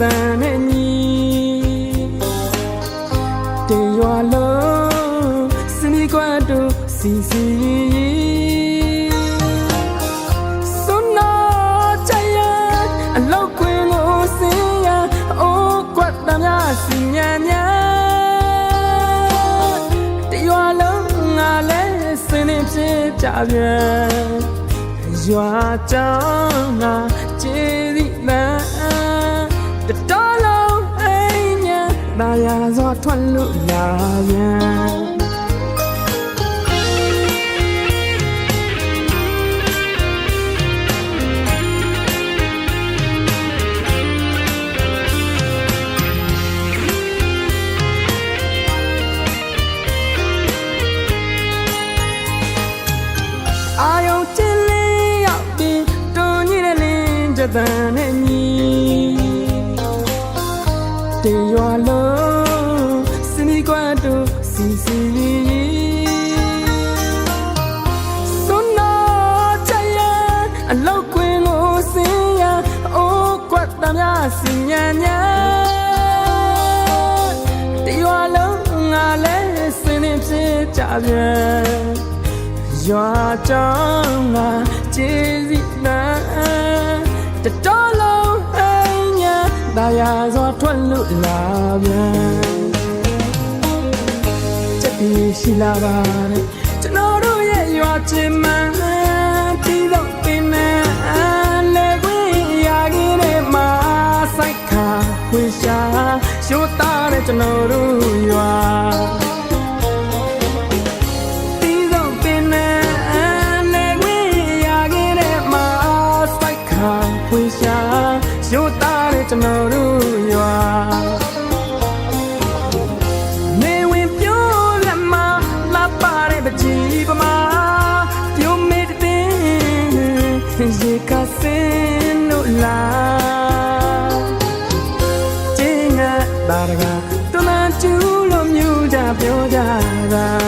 တန်နဲ့ညီတေရွာလုံးစနီကွာတို့စီစီစွန်းနာချရအလောက်ကွင်းကိုစင်ရအိုးကွက်တမ်းများစီညာညာတေရွာလုံးငါလဲစင်းနေဖြစ်ကြပြန်ရွာကြောင်းငါကျေးဇူးမှန်တတော်လုံးအိမ် ညာဒါရစွာထွက်လို့လာပြန်အာယုံချင်းလေးရောက်ပြီးတွန်ကြီးတဲ့လင်းကြတဲ့နဲ့ညီ စနီကွာတို့စီစီစွန်းနာချရအလောက်ကွင်းကိုစင်ရအိုးကွက်တမ်းများစီညာညာတေရွာလုံးငါလဲစင်းနေဖြစ်ကြပြန်ရွာကြောင်းကကျေးဇူးနာ တတော်လုံးအိမ်ညာဒါရစွာထွက်လို့လာပြန်ချက်တီရှိလာပါနဲ့ကျွန်တော်တို့ရဲ့ရွာချင်းမှန်တီးတော့ပင်နဲ့လေခွေရာကြီးနဲ့မာဆိုင်ခါခွေရှာရှိုးတာတဲ့ကျွန်တော်တို့ရွာတီး ပါတဲ့ပကြီးပမာပြုံးမေတဲ့ရေကစင်းလို့လာကျင်းငါပါရကတူမန်ကျူလို့မြူကြပြောကြတာ